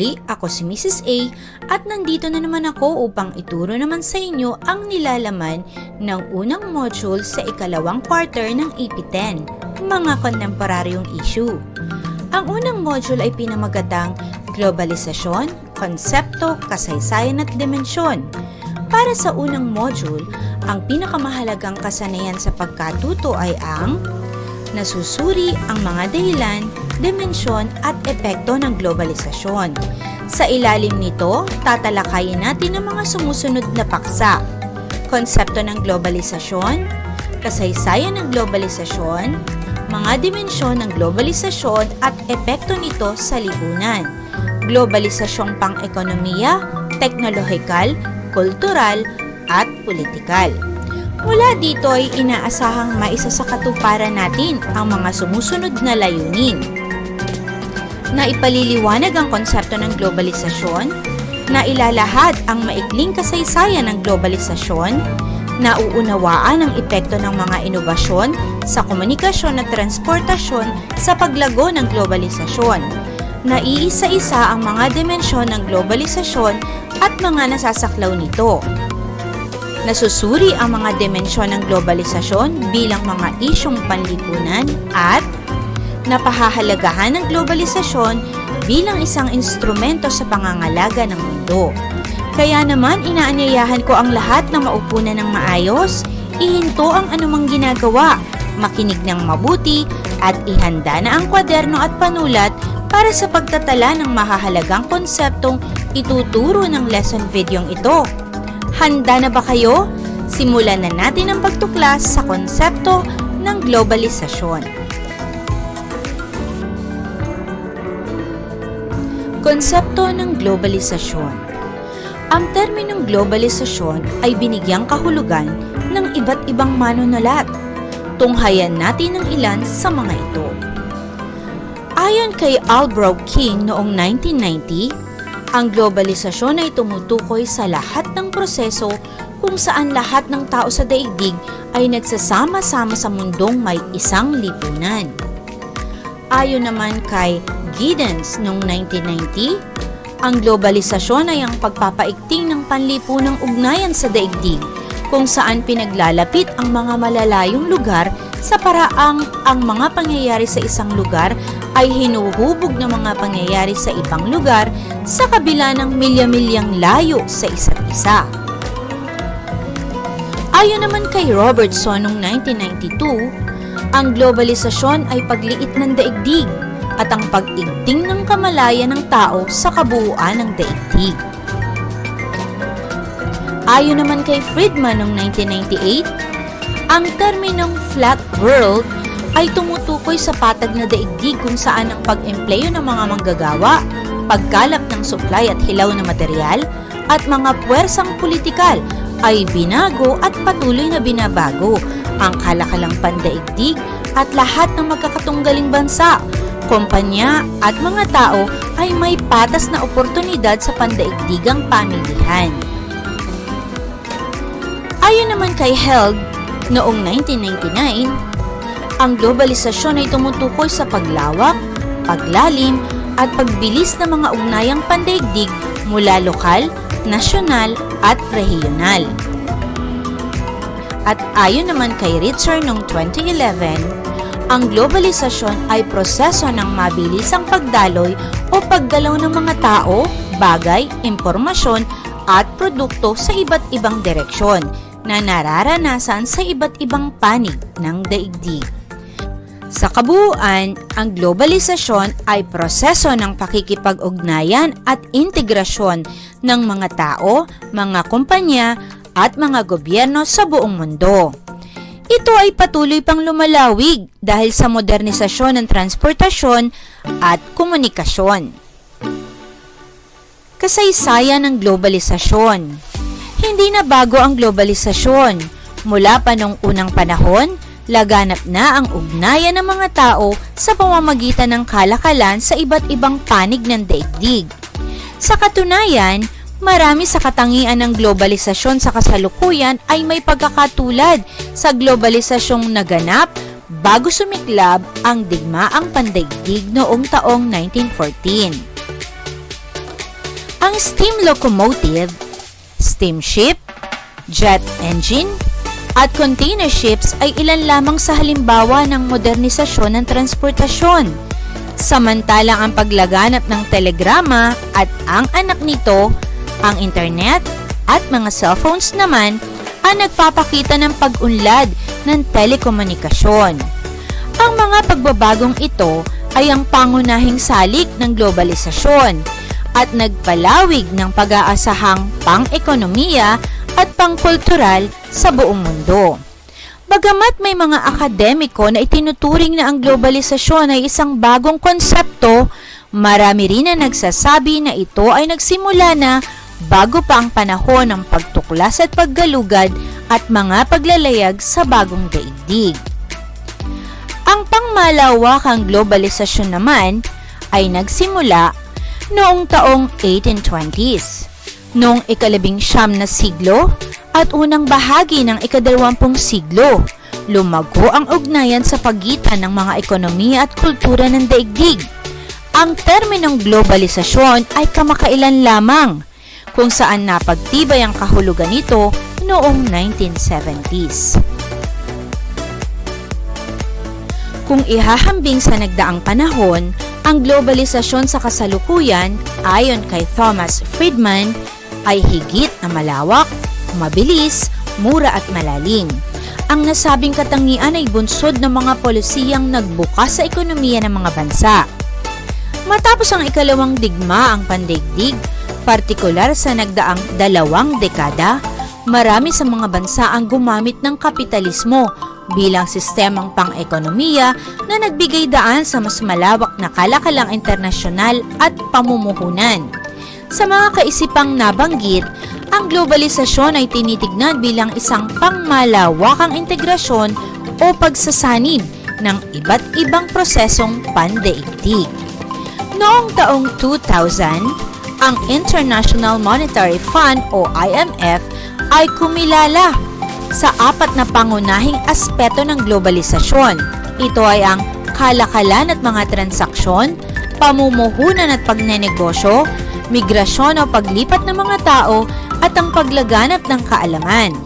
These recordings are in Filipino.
muli ako si Mrs. A at nandito na naman ako upang ituro naman sa inyo ang nilalaman ng unang module sa ikalawang quarter ng AP10, mga kontemporaryong issue. Ang unang module ay pinamagatang globalisasyon, konsepto, kasaysayan at dimensyon. Para sa unang module, ang pinakamahalagang kasanayan sa pagkatuto ay ang nasusuri ang mga dahilan, dimensyon at epekto ng globalisasyon. Sa ilalim nito, tatalakayin natin ang mga sumusunod na paksa. Konsepto ng globalisasyon, kasaysayan ng globalisasyon, mga dimensyon ng globalisasyon at epekto nito sa lipunan. Globalisasyong pang-ekonomiya, teknolohikal, kultural, at politikal. Mula dito ay inaasahang maisa sa katuparan natin ang mga sumusunod na layunin. Na ipaliliwanag ang konsepto ng globalisasyon, na ilalahad ang maikling kasaysayan ng globalisasyon, na uunawaan ang epekto ng mga inobasyon sa komunikasyon at transportasyon sa paglago ng globalisasyon, na iisa-isa ang mga dimensyon ng globalisasyon at mga nasasaklaw nito, nasusuri ang mga dimensyon ng globalisasyon bilang mga isyong panlipunan at napahahalagahan ng globalisasyon bilang isang instrumento sa pangangalaga ng mundo. Kaya naman inaanyayahan ko ang lahat na maupo na ng maayos, ihinto ang anumang ginagawa, makinig ng mabuti at ihanda na ang kwaderno at panulat para sa pagtatala ng mahahalagang konseptong ituturo ng lesson video ito. Handa na ba kayo? Simulan na natin ang pagtuklas sa konsepto ng globalisasyon. Konsepto ng globalisasyon Ang terminong globalisasyon ay binigyang kahulugan ng iba't ibang manunulat. Tunghayan natin ang ilan sa mga ito. Ayon kay Albrow King noong 1990, ang globalisasyon ay tumutukoy sa lahat ng proseso kung saan lahat ng tao sa daigdig ay nagsasama-sama sa mundong may isang lipunan. Ayon naman kay Giddens noong 1990, ang globalisasyon ay ang pagpapaikting ng panlipunang ugnayan sa daigdig kung saan pinaglalapit ang mga malalayong lugar sa paraang ang mga pangyayari sa isang lugar ay hinuhubog ng mga pangyayari sa ibang lugar sa kabila ng milya-milyang layo sa isa't isa. Ayon naman kay Robertson noong 1992, ang globalisasyon ay pagliit ng daigdig at ang pag-igting ng kamalayan ng tao sa kabuuan ng daigdig. Ayon naman kay Friedman noong 1998, ang terminong flat world ay tumutukoy sa patag na daigdig kung saan ang pag-empleyo ng mga manggagawa, pagkalap ng supply at hilaw na material, at mga puwersang politikal ay binago at patuloy na binabago ang kalakalang pandaigdig at lahat ng magkakatunggaling bansa, kumpanya at mga tao ay may patas na oportunidad sa pandaigdigang pamilihan. Ayon naman kay Held, noong 1999, ang globalisasyon ay tumutukoy sa paglawak, paglalim, at pagbilis ng mga ugnayang pandaigdig mula lokal, nasyonal, at regional. At ayon naman kay Ritzer noong 2011, ang globalisasyon ay proseso ng mabilisang pagdaloy o paggalaw ng mga tao, bagay, impormasyon, at produkto sa iba't ibang direksyon na nararanasan sa iba't ibang panig ng daigdig. Sa kabuuan, ang globalisasyon ay proseso ng pakikipag-ugnayan at integrasyon ng mga tao, mga kumpanya, at mga gobyerno sa buong mundo. Ito ay patuloy pang lumalawig dahil sa modernisasyon ng transportasyon at komunikasyon. Kasaysayan ng globalisasyon Hindi na bago ang globalisasyon. Mula pa noong unang panahon, laganap na ang ugnayan ng mga tao sa pamamagitan ng kalakalan sa iba't ibang panig ng daigdig. Sa katunayan, marami sa katangian ng globalisasyon sa kasalukuyan ay may pagkakatulad sa globalisasyong naganap bago sumiklab ang digmaang pandaigdig noong taong 1914. steam locomotive, steamship, jet engine, at container ships ay ilan lamang sa halimbawa ng modernisasyon ng transportasyon. Samantalang ang paglaganap ng telegrama at ang anak nito, ang internet at mga cellphones naman ang nagpapakita ng pag-unlad ng telekomunikasyon. Ang mga pagbabagong ito ay ang pangunahing salik ng globalisasyon at nagpalawig ng pag-aasahang pang-ekonomiya at pangkultural sa buong mundo. Bagamat may mga akademiko na itinuturing na ang globalisasyon ay isang bagong konsepto, marami rin na nagsasabi na ito ay nagsimula na bago pa ang panahon ng pagtuklas at paggalugad at mga paglalayag sa bagong daigdig. Ang pangmalawakang globalisasyon naman ay nagsimula noong taong 1820s, noong ikalabing siyam na siglo at unang bahagi ng ikadalawampung siglo. Lumago ang ugnayan sa pagitan ng mga ekonomiya at kultura ng daigdig. Ang terminong globalisasyon ay kamakailan lamang kung saan napagtibay ang kahulugan nito noong 1970s. Kung ihahambing sa nagdaang panahon, ang globalisasyon sa kasalukuyan, ayon kay Thomas Friedman, ay higit na malawak, mabilis, mura at malalim. Ang nasabing katangian ay bunsod ng mga polisiyang nagbukas sa ekonomiya ng mga bansa. Matapos ang ikalawang digma ang pandaigdig, partikular sa nagdaang dalawang dekada, marami sa mga bansa ang gumamit ng kapitalismo bilang sistemang pang-ekonomiya na nagbigay daan sa mas malawak na kalakalang internasyonal at pamumuhunan. Sa mga kaisipang nabanggit, ang globalisasyon ay tinitignan bilang isang pangmalawakang integrasyon o pagsasanib ng iba't ibang prosesong pandaigdig. Noong taong 2000, ang International Monetary Fund o IMF ay kumilala sa apat na pangunahing aspeto ng globalisasyon. Ito ay ang kalakalan at mga transaksyon, pamumuhunan at pagnenegosyo, migrasyon o paglipat ng mga tao at ang paglaganap ng kaalaman.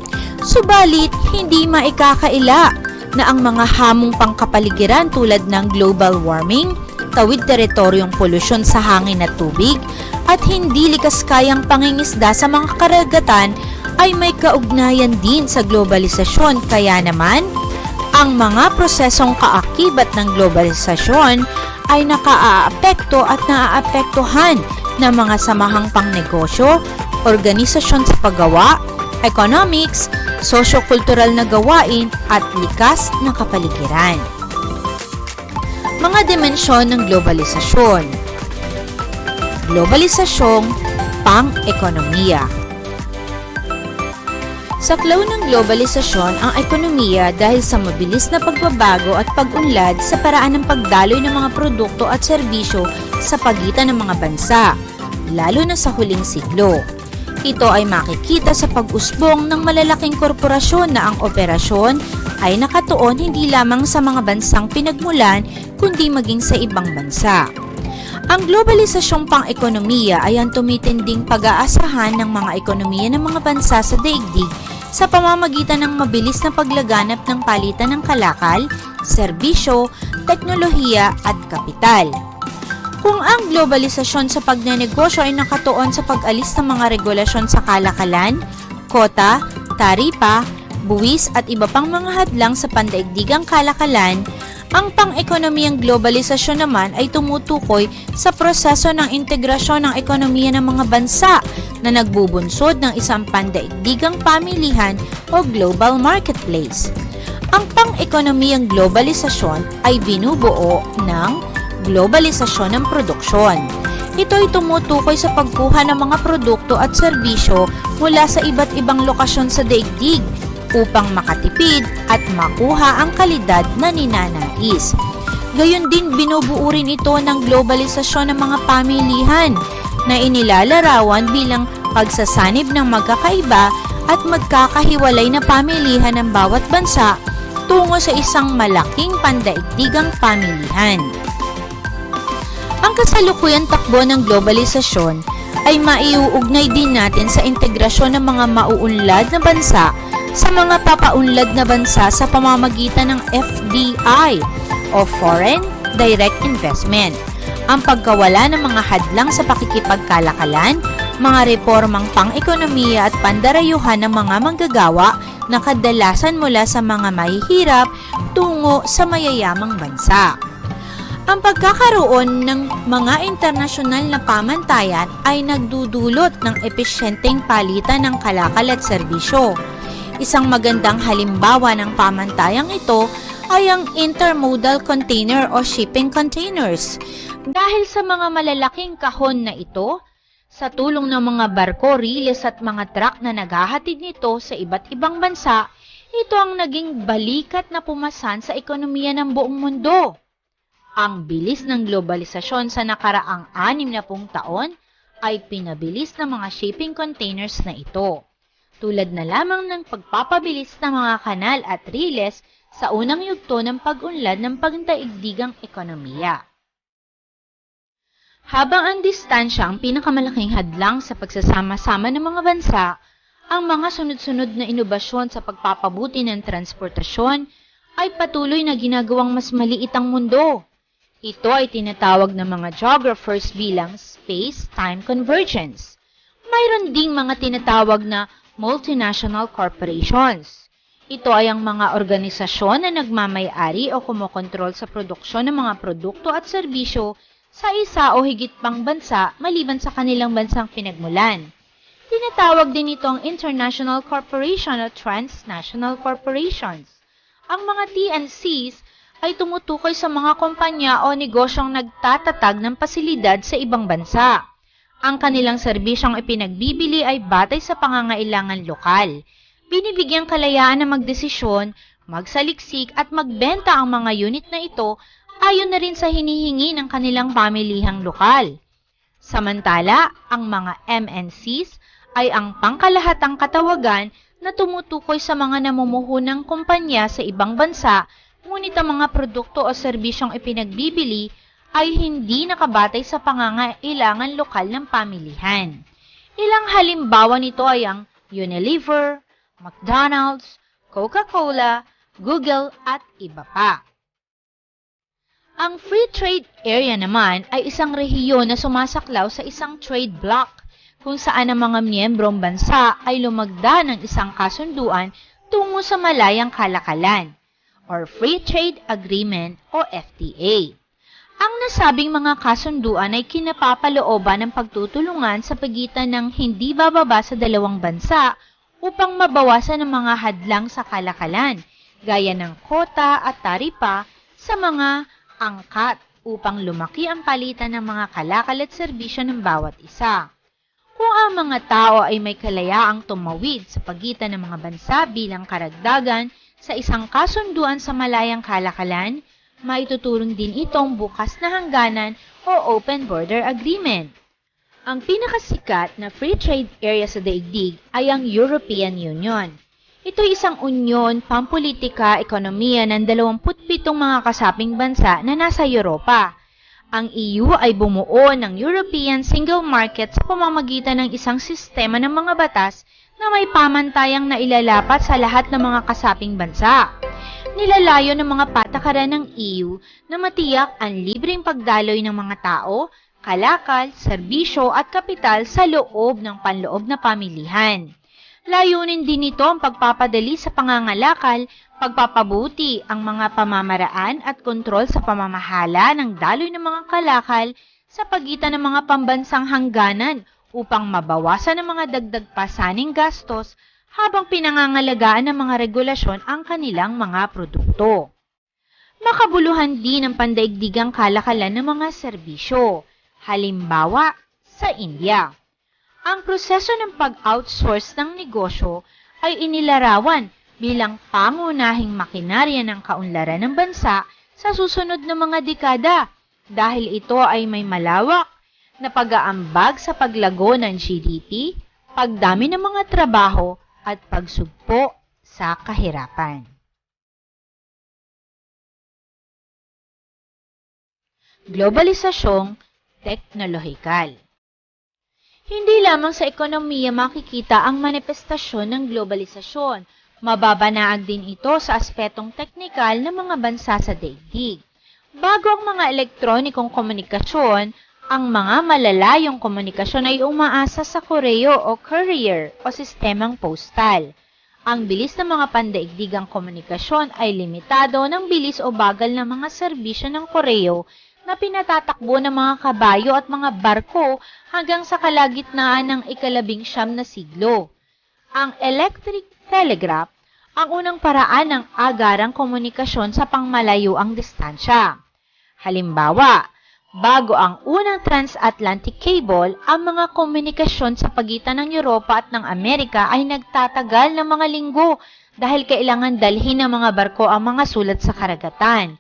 Subalit, hindi maikakaila na ang mga hamong pangkapaligiran tulad ng global warming, tawid teritoryong polusyon sa hangin at tubig, at hindi likas kayang pangingisda sa mga karagatan ay may kaugnayan din sa globalisasyon kaya naman ang mga prosesong kaakibat ng globalisasyon ay nakaaapekto at naaapektuhan ng mga samahang pangnegosyo, organisasyon sa paggawa, economics, sosyo-kultural na gawain at likas na kapaligiran. Mga dimensyon ng globalisasyon Globalisasyong pang-ekonomiya Saklaw ng globalisasyon ang ekonomiya dahil sa mabilis na pagbabago at pag-unlad sa paraan ng pagdaloy ng mga produkto at serbisyo sa pagitan ng mga bansa, lalo na sa huling siglo. Ito ay makikita sa pag-usbong ng malalaking korporasyon na ang operasyon ay nakatuon hindi lamang sa mga bansang pinagmulan kundi maging sa ibang bansa. Ang globalisasyong pang-ekonomiya ay ang tumitinding pag-aasahan ng mga ekonomiya ng mga bansa sa daigdig sa pamamagitan ng mabilis na paglaganap ng palitan ng kalakal, serbisyo, teknolohiya at kapital. Kung ang globalisasyon sa pagnenegosyo ay nakatuon sa pag-alis ng mga regulasyon sa kalakalan, kota, taripa, buwis at iba pang mga hadlang sa pandaigdigang kalakalan, ang pang-ekonomiyang globalisasyon naman ay tumutukoy sa proseso ng integrasyon ng ekonomiya ng mga bansa na nagbubunsod ng isang pandaigdigang pamilihan o global marketplace. Ang pang-ekonomiyang globalisasyon ay binubuo ng globalisasyon ng produksyon. Ito ay tumutukoy sa pagkuha ng mga produkto at serbisyo mula sa iba't ibang lokasyon sa daigdig upang makatipid at makuha ang kalidad na ninanais. Gayon din binubuo rin ito ng globalisasyon ng mga pamilihan na inilalarawan bilang pagsasanib ng magkakaiba at magkakahiwalay na pamilihan ng bawat bansa tungo sa isang malaking pandaigdigang pamilihan. Ang kasalukuyang takbo ng globalisasyon ay maiuugnay din natin sa integrasyon ng mga mauunlad na bansa sa mga papaunlad na bansa sa pamamagitan ng FDI o Foreign Direct Investment. Ang pagkawala ng mga hadlang sa pakikipagkalakalan, mga reformang pang-ekonomiya at pandarayuhan ng mga manggagawa na kadalasan mula sa mga mahihirap tungo sa mayayamang bansa. Ang pagkakaroon ng mga internasyonal na pamantayan ay nagdudulot ng epesyenteng palitan ng kalakal at serbisyo. Isang magandang halimbawa ng pamantayang ito ay ang intermodal container o shipping containers. Dahil sa mga malalaking kahon na ito, sa tulong ng mga barko, riles at mga truck na naghahatid nito sa iba't ibang bansa, ito ang naging balikat na pumasan sa ekonomiya ng buong mundo. Ang bilis ng globalisasyon sa nakaraang anim na pung taon ay pinabilis ng mga shipping containers na ito. Tulad na lamang ng pagpapabilis ng mga kanal at riles sa unang yugto ng pag-unlad ng pagdaigdigang ekonomiya. Habang ang distansya ang pinakamalaking hadlang sa pagsasama-sama ng mga bansa, ang mga sunod-sunod na inobasyon sa pagpapabuti ng transportasyon ay patuloy na ginagawang mas maliit ang mundo. Ito ay tinatawag ng mga geographers bilang space-time convergence. Mayroon ding mga tinatawag na multinational corporations. Ito ay ang mga organisasyon na nagmamayari o kumokontrol sa produksyon ng mga produkto at serbisyo sa isa o higit pang bansa maliban sa kanilang bansang pinagmulan. Tinatawag din ito ang International Corporation o Transnational Corporations. Ang mga TNCs ay tumutukoy sa mga kumpanya o negosyong nagtatatag ng pasilidad sa ibang bansa. Ang kanilang serbisyong ipinagbibili ay batay sa pangangailangan lokal. Binibigyang kalayaan na magdesisyon, magsaliksik at magbenta ang mga unit na ito ayon na rin sa hinihingi ng kanilang pamilihang lokal. Samantala, ang mga MNCs ay ang pangkalahatang katawagan na tumutukoy sa mga namumuhunang kumpanya sa ibang bansa, ngunit ang mga produkto o serbisyong ipinagbibili ay hindi nakabatay sa pangangailangan lokal ng pamilihan. Ilang halimbawa nito ay ang Unilever, McDonald's, Coca-Cola, Google at iba pa. Ang Free Trade Area naman ay isang rehiyon na sumasaklaw sa isang trade block kung saan ang mga miyembrong bansa ay lumagda ng isang kasunduan tungo sa malayang kalakalan or Free Trade Agreement o FTA. Ang nasabing mga kasunduan ay kinapapalooban ng pagtutulungan sa pagitan ng hindi bababa sa dalawang bansa upang mabawasan ang mga hadlang sa kalakalan, gaya ng kota at taripa sa mga angkat upang lumaki ang palitan ng mga kalakal at serbisyo ng bawat isa. Kung ang mga tao ay may kalayaang tumawid sa pagitan ng mga bansa bilang karagdagan sa isang kasunduan sa malayang kalakalan, maituturong din itong bukas na hangganan o open border agreement. Ang pinakasikat na free trade area sa daigdig ay ang European Union. Ito ay isang unyon, pampolitika, ekonomiya ng 27 mga kasaping bansa na nasa Europa. Ang EU ay bumuo ng European Single Market sa pamamagitan ng isang sistema ng mga batas na may pamantayang nailalapat sa lahat ng mga kasaping bansa. Nilalayo ng mga patakaran ng EU na matiyak ang libreng pagdaloy ng mga tao, kalakal, serbisyo at kapital sa loob ng panloob na pamilihan. Layunin din nito ang pagpapadali sa pangangalakal, pagpapabuti ang mga pamamaraan at kontrol sa pamamahala ng daloy ng mga kalakal sa pagitan ng mga pambansang hangganan upang mabawasan ang mga dagdag pasaning gastos habang pinangangalagaan ng mga regulasyon ang kanilang mga produkto. Makabuluhan din ang pandaigdigang kalakalan ng mga serbisyo, halimbawa sa India. Ang proseso ng pag-outsource ng negosyo ay inilarawan bilang pangunahing makinarya ng kaunlaran ng bansa sa susunod na mga dekada dahil ito ay may malawak na pag-aambag sa paglago ng GDP, pagdami ng mga trabaho at pagsugpo sa kahirapan. Globalisasyong teknolohikal Hindi lamang sa ekonomiya makikita ang manifestasyon ng globalisasyon. Mababanaag din ito sa aspetong teknikal ng mga bansa sa daigdig. Bago ang mga elektronikong komunikasyon, ang mga malalayong komunikasyon ay umaasa sa koreo o courier o sistemang postal. Ang bilis ng mga pandaigdigang komunikasyon ay limitado ng bilis o bagal ng mga serbisyo ng koreo na pinatatakbo ng mga kabayo at mga barko hanggang sa kalagitnaan ng ikalabing siyam na siglo. Ang electric telegraph ang unang paraan ng agarang komunikasyon sa pangmalayo ang distansya. Halimbawa, bago ang unang transatlantic cable, ang mga komunikasyon sa pagitan ng Europa at ng Amerika ay nagtatagal ng mga linggo dahil kailangan dalhin ng mga barko ang mga sulat sa karagatan.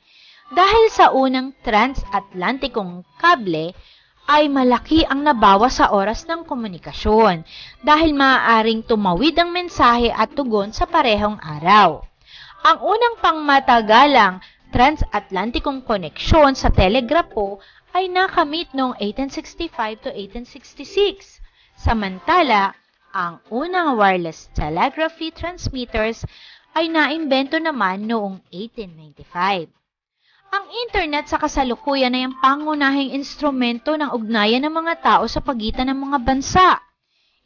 Dahil sa unang transatlantikong kable, ay malaki ang nabawa sa oras ng komunikasyon dahil maaaring tumawid ang mensahe at tugon sa parehong araw. Ang unang pangmatagalang transatlantikong koneksyon sa telegrapo ay nakamit noong 1865 to 1866. Samantala, ang unang wireless telegraphy transmitters ay naimbento naman noong 1895. Ang internet sa kasalukuyan ay ang pangunahing instrumento ng ugnayan ng mga tao sa pagitan ng mga bansa.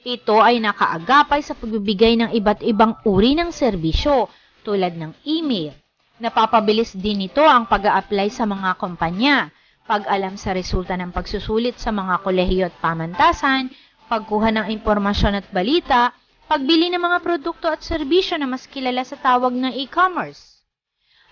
Ito ay nakaagapay sa pagbibigay ng iba't ibang uri ng serbisyo tulad ng email. Napapabilis din ito ang pag apply sa mga kumpanya, pag-alam sa resulta ng pagsusulit sa mga kolehiyo at pamantasan, pagkuha ng impormasyon at balita, pagbili ng mga produkto at serbisyo na mas kilala sa tawag ng e-commerce.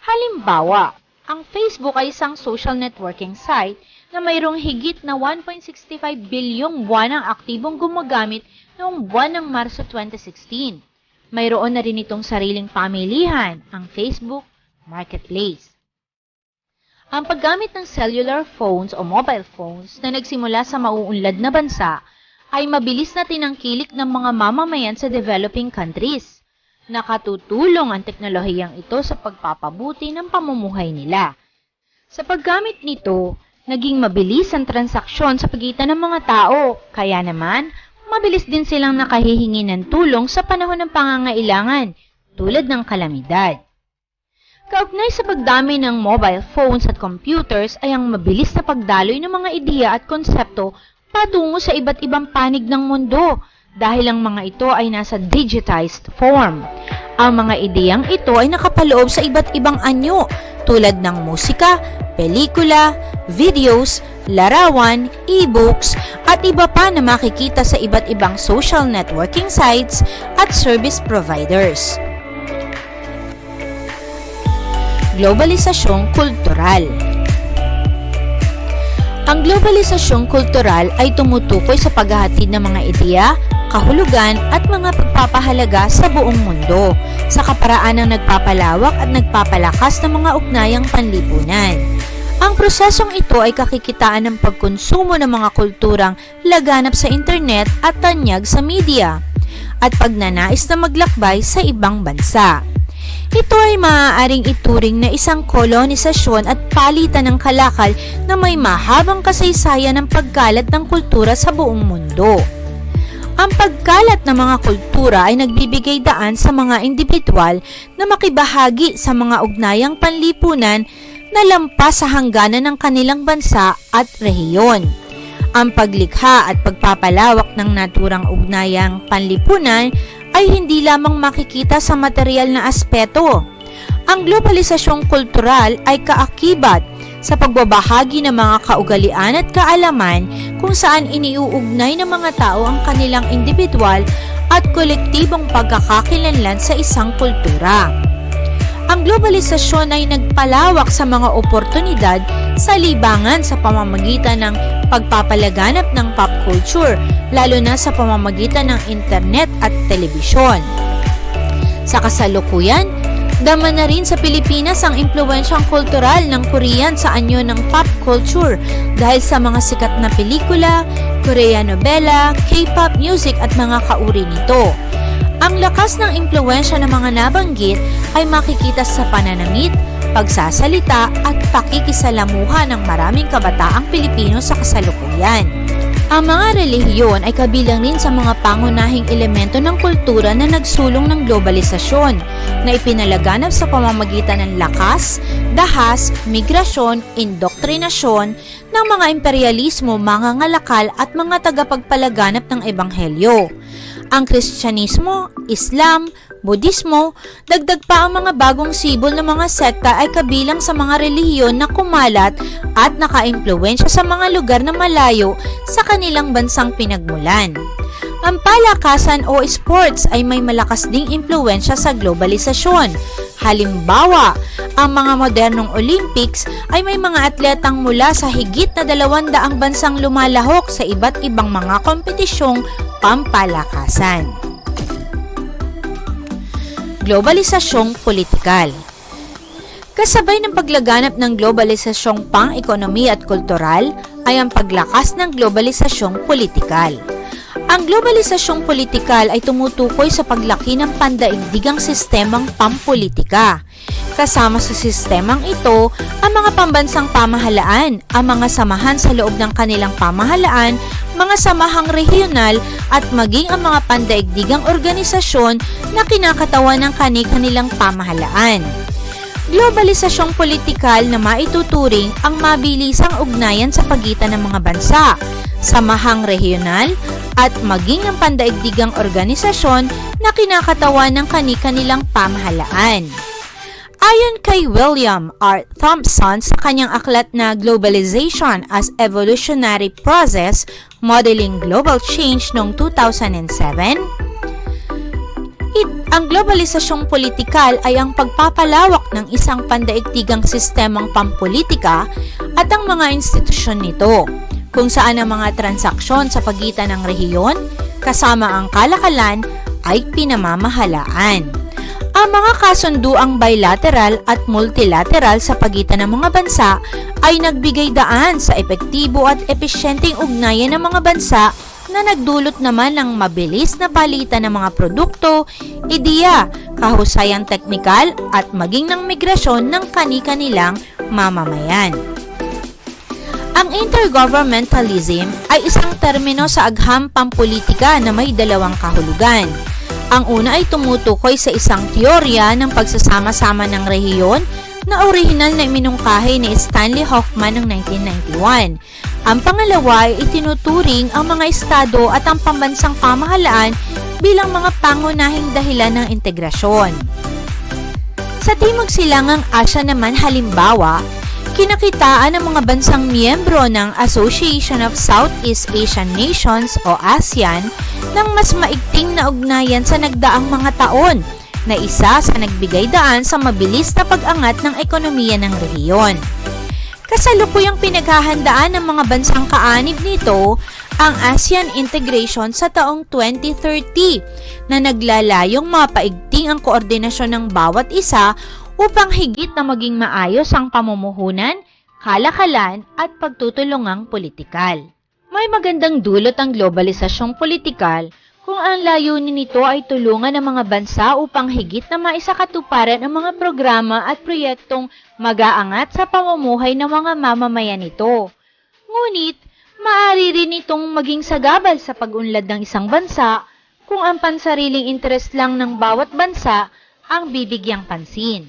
Halimbawa, ang Facebook ay isang social networking site na mayroong higit na 1.65 bilyong buwan ang aktibong gumagamit noong buwan ng Marso 2016. Mayroon na rin itong sariling pamilihan, ang Facebook Marketplace. Ang paggamit ng cellular phones o mobile phones na nagsimula sa mauunlad na bansa ay mabilis na tinangkilik ng mga mamamayan sa developing countries. Nakatutulong ang teknolohiyang ito sa pagpapabuti ng pamumuhay nila. Sa paggamit nito, naging mabilis ang transaksyon sa pagitan ng mga tao, kaya naman, mabilis din silang nakahihingi ng tulong sa panahon ng pangangailangan, tulad ng kalamidad. Kaugnay sa pagdami ng mobile phones at computers ay ang mabilis na pagdaloy ng mga ideya at konsepto patungo sa iba't ibang panig ng mundo dahil ang mga ito ay nasa digitized form. Ang mga ideyang ito ay nakapaloob sa iba't ibang anyo tulad ng musika, pelikula, videos, larawan, e-books, at iba pa na makikita sa iba't ibang social networking sites at service providers. Globalisasyong kultural Ang globalisasyong kultural ay tumutukoy sa paghahatid ng mga ideya, kahulugan at mga pagpapahalaga sa buong mundo sa kaparaan ng nagpapalawak at nagpapalakas ng mga ugnayang panlipunan. Ang prosesong ito ay kakikitaan ng pagkonsumo ng mga kulturang laganap sa internet at tanyag sa media at pagnanais na maglakbay sa ibang bansa. Ito ay maaaring ituring na isang kolonisasyon at palitan ng kalakal na may mahabang kasaysayan ng pagkalat ng kultura sa buong mundo. Ang pagkalat ng mga kultura ay nagbibigay daan sa mga individual na makibahagi sa mga ugnayang panlipunan na lampas sa hangganan ng kanilang bansa at rehiyon. Ang paglikha at pagpapalawak ng naturang ugnayang panlipunan ay hindi lamang makikita sa material na aspeto. Ang globalisasyong kultural ay kaakibat sa pagbabahagi ng mga kaugalian at kaalaman kung saan iniuugnay ng mga tao ang kanilang individual at kolektibong pagkakakilanlan sa isang kultura. Ang globalisasyon ay nagpalawak sa mga oportunidad sa libangan sa pamamagitan ng pagpapalaganap ng pop culture, lalo na sa pamamagitan ng internet at telebisyon. Sa kasalukuyan, dama na rin sa Pilipinas ang impluensyang kultural ng Korean sa anyo ng pop culture dahil sa mga sikat na pelikula, Korean novela, K-pop music at mga kauri nito. Ang lakas ng impluensya ng mga nabanggit ay makikita sa pananamit, pagsasalita at pakikisalamuha ng maraming kabataang Pilipino sa kasalukuyan. Ang mga relihiyon ay kabilang rin sa mga pangunahing elemento ng kultura na nagsulong ng globalisasyon na ipinalaganap sa pamamagitan ng lakas, dahas, migrasyon, indoktrinasyon ng mga imperialismo, mga ngalakal at mga tagapagpalaganap ng ebanghelyo. Ang Kristyanismo, Islam, Budismo, dagdag pa ang mga bagong sibol ng mga sekta ay kabilang sa mga relihiyon na kumalat at nakaimpluwensya sa mga lugar na malayo sa kanilang bansang pinagmulan. Ang palakasan o sports ay may malakas ding impluensya sa globalisasyon. Halimbawa, ang mga modernong Olympics ay may mga atletang mula sa higit na dalawandaang bansang lumalahok sa iba't ibang mga kompetisyong pampalakasan. Globalisasyong politikal Kasabay ng paglaganap ng globalisasyong pang-ekonomi at kultural ay ang paglakas ng globalisasyong politikal. Ang globalisasyong politikal ay tumutukoy sa paglaki ng pandaigdigang sistemang pampolitika. Kasama sa sistemang ito ang mga pambansang pamahalaan, ang mga samahan sa loob ng kanilang pamahalaan, mga samahang regional at maging ang mga pandaigdigang organisasyon na kinakatawan ng kani-kanilang pamahalaan. Globalisasyong politikal na maituturing ang mabilisang ugnayan sa pagitan ng mga bansa, samahang regional, at maging ang pandaigdigang organisasyon na kinakatawan ng kani-kanilang pamahalaan. Ayon kay William R. Thompson sa kanyang aklat na Globalization as Evolutionary Process, Modeling Global Change noong 2007, It, ang globalisasyong politikal ay ang pagpapalawak ng isang pandaigdigang sistemang pampolitika at ang mga institusyon nito, kung saan ang mga transaksyon sa pagitan ng rehiyon, kasama ang kalakalan, ay pinamamahalaan. Ang mga kasunduang bilateral at multilateral sa pagitan ng mga bansa ay nagbigay daan sa epektibo at epesyenteng ugnayan ng mga bansa na nagdulot naman ng mabilis na palitan ng mga produkto, ideya, kahusayang teknikal at maging ng migrasyon ng kani-kanilang mamamayan. Ang intergovernmentalism ay isang termino sa agham pampolitika na may dalawang kahulugan. Ang una ay tumutukoy sa isang teorya ng pagsasama-sama ng rehiyon na orihinal na iminungkahi ni Stanley Hoffman noong 1991. Ang pangalawa ay itinuturing ang mga estado at ang pambansang pamahalaan bilang mga pangunahing dahilan ng integrasyon. Sa Timog Silangang Asya naman halimbawa, kinakitaan ng mga bansang miyembro ng Association of Southeast Asian Nations o ASEAN ng mas maigting na ugnayan sa nagdaang mga taon na isa sa nagbigay daan sa mabilis na pag-angat ng ekonomiya ng rehiyon. Kasalukuyang pinaghahandaan ng mga bansang kaanib nito ang ASEAN integration sa taong 2030 na naglalayong mapaigting ang koordinasyon ng bawat isa upang higit na maging maayos ang pamumuhunan, kalakalan at pagtutulungang politikal. May magandang dulot ang globalisasyong politikal kung ang layunin nito ay tulungan ng mga bansa upang higit na maisakatuparan ang mga programa at proyektong mag-aangat sa pamumuhay ng mga mamamayan nito. Ngunit, maaari rin itong maging sagabal sa pag-unlad ng isang bansa kung ang pansariling interes lang ng bawat bansa ang bibigyang pansin.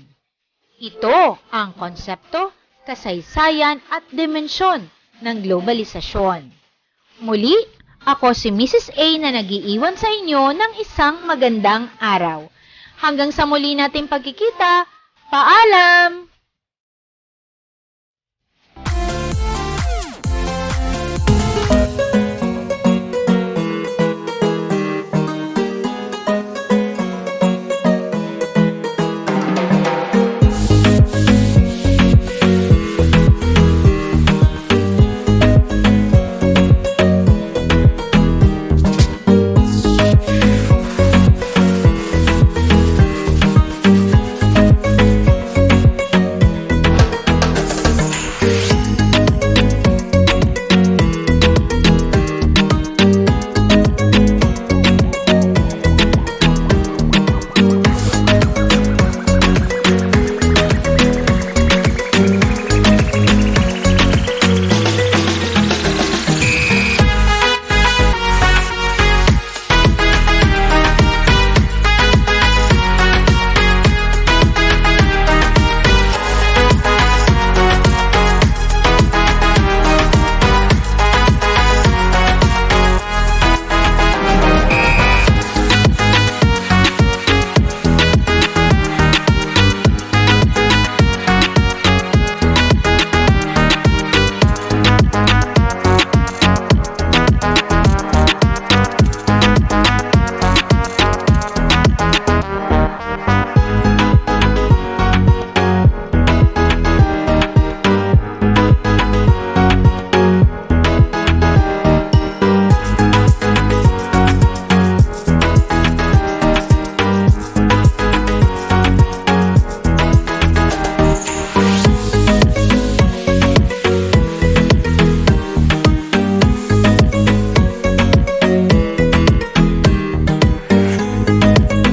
Ito ang konsepto, kasaysayan at dimensyon ng globalisasyon. Muli, ako si Mrs. A na nagiiwan sa inyo ng isang magandang araw. Hanggang sa muli nating pagkikita, paalam!